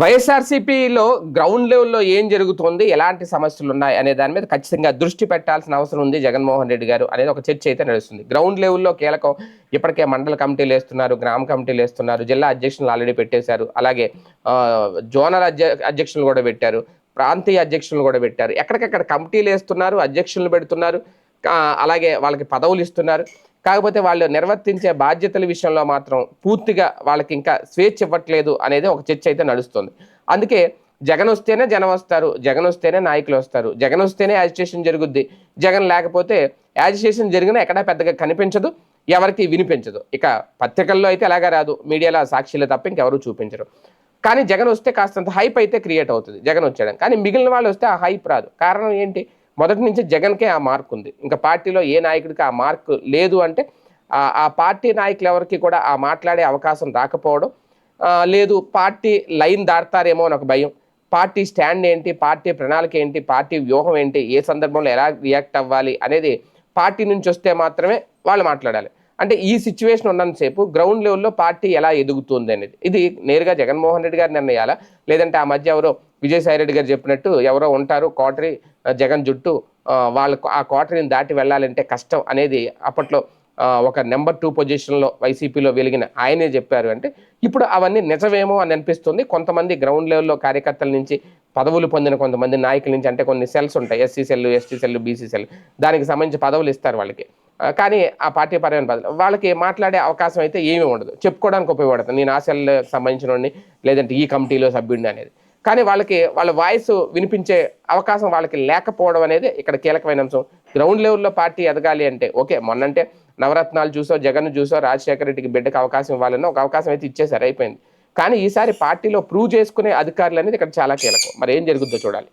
వైఎస్ఆర్సీపీలో గ్రౌండ్ లెవెల్లో ఏం జరుగుతుంది? ఎలాంటి సమస్యలు ఉన్నాయి అనే దాని మీద ఖచ్చితంగా దృష్టి పెట్టాల్సిన అవసరం ఉంది జగన్మోహన్ రెడ్డి గారు అనేది ఒక చర్చ అయితే నడుస్తుంది. గ్రౌండ్ లెవెల్లో కీలకం ఇప్పటికే మండల కమిటీలు వేస్తున్నారు గ్రామ కమిటీలు వేస్తున్నారు జిల్లా అధ్యక్షులు ఆల్రెడీ పెట్టేశారు అలాగే జోనల్ అధ్య అధ్యక్షులు కూడా పెట్టారు ప్రాంతీయ అధ్యక్షులు కూడా పెట్టారు. ఎక్కడికక్కడ కమిటీలు వేస్తున్నారు అధ్యక్షులను పెడుతున్నారు అలాగే వాళ్ళకి పదవులు ఇస్తున్నారు. కాకపోతే వాళ్ళు నిర్వర్తించే బాధ్యతల విషయంలో మాత్రం పూర్తిగా వాళ్ళకి ఇంకా స్వేచ్ఛ ఇవ్వట్లేదు అనేది ఒక చర్చ అయితే నడుస్తుంది. అందుకే జగన్ వస్తేనే జనం వస్తారు జగన్ వస్తేనే నాయకులు వస్తారు జగన్ వస్తేనే యాజిటేషన్ జరుగుద్ది జగన్ లేకపోతే యాజిటేషన్ జరిగినా ఎక్కడా పెద్దగా కనిపించదు ఎవరికి వినిపించదు. ఇక పత్రికల్లో అయితే ఎలాగా రాదు మీడియాలో సాక్షిలు తప్ప ఇంకెవరు చూపించరు. కానీ జగన్ వస్తే కాస్తంత హైప్ అయితే క్రియేట్ అవుతుంది జగన్ వచ్చాడు కానీ మిగిలిన వాళ్ళు వస్తే ఆ హైప్ రాదు. కారణం ఏంటి? మొదటి నుంచి జగన్కే ఆ మార్క్ ఉంది. ఇంకా పార్టీలో ఏ నాయకుడికి ఆ మార్క్ లేదు అంటే ఆ- పార్టీ నాయకులు ఎవరికి కూడా ఆ మాట్లాడే అవకాశం రాకపోవడం లేదు పార్టీ లైన్ దాడతారేమో అని ఒక భయం. పార్టీ స్టాండ్ ఏంటి పార్టీ ప్రణాళిక ఏంటి పార్టీ వ్యూహం ఏంటి ఏ సందర్భంలో ఎలా రియాక్ట్ అవ్వాలి అనేది పార్టీ నుంచి వస్తే మాత్రమే వాళ్ళు మాట్లాడాలి. అంటే ఈ సిచ్యువేషన్ ఉన్నంతసేపు గ్రౌండ్ లెవెల్లో పార్టీ ఎలా ఎదుగుతుంది అనేది. ఇది నేరుగా జగన్మోహన్ రెడ్డి గారి నిర్ణయాలా? లేదంటే ఆ మధ్య ఎవరో విజయసాయి రెడ్డి గారు చెప్పినట్టు ఎవరో ఉంటారు కోటరీ జగన్ జుట్టు వాళ్ళకు ఆ కోటరీని దాటి వెళ్ళాలంటే కష్టం అనేది అప్పట్లో ఒక నెంబర్ టూ పొజిషన్లో వైసీపీలో వెలిగిన ఆయనే చెప్పారు అంటే ఇప్పుడు అవన్నీ నిజమేమో అని అనిపిస్తుంది. కొంతమంది గ్రౌండ్ లెవెల్లో కార్యకర్తల నుంచి పదవులు పొందిన కొంతమంది నాయకుల నుంచి అంటే కొన్ని సెల్స్ ఉంటాయి. S C cell S T cell B C cell దానికి సంబంధించి పదవులు ఇస్తారు వాళ్ళకి. కానీ ఆ పార్టీ పరమైన బదులు వాళ్ళకి మాట్లాడే అవకాశం అయితే ఏమీ ఉండదు. చెప్పుకోవడానికి ఉపయోగపడుతుంది నేను ఆశలకు సంబంధించిన లేదంటే ఈ కమిటీలో సభ్యుడిని అనేది. కానీ వాళ్ళకి వాళ్ళ వాయిస్ వినిపించే అవకాశం వాళ్ళకి లేకపోవడం అనేది ఇక్కడ కీలకమైన అంశం. గ్రౌండ్ లెవెల్లో పార్టీ ఎదగాలి అంటే ఓకే మొన్నంటే నవరత్నాలు చూసో జగన్ చూసో రాజశేఖర రెడ్డికి బిడ్డకు అవకాశం ఇవ్వాలని ఒక అవకాశం అయితే ఇచ్చేసారు అయిపోయింది. కానీ ఈసారి పార్టీలో ప్రూవ్ చేసుకునే అధికారులు అనేది ఇక్కడ చాలా కీలకం. మరి ఏం జరుగుద్దో చూడాలి.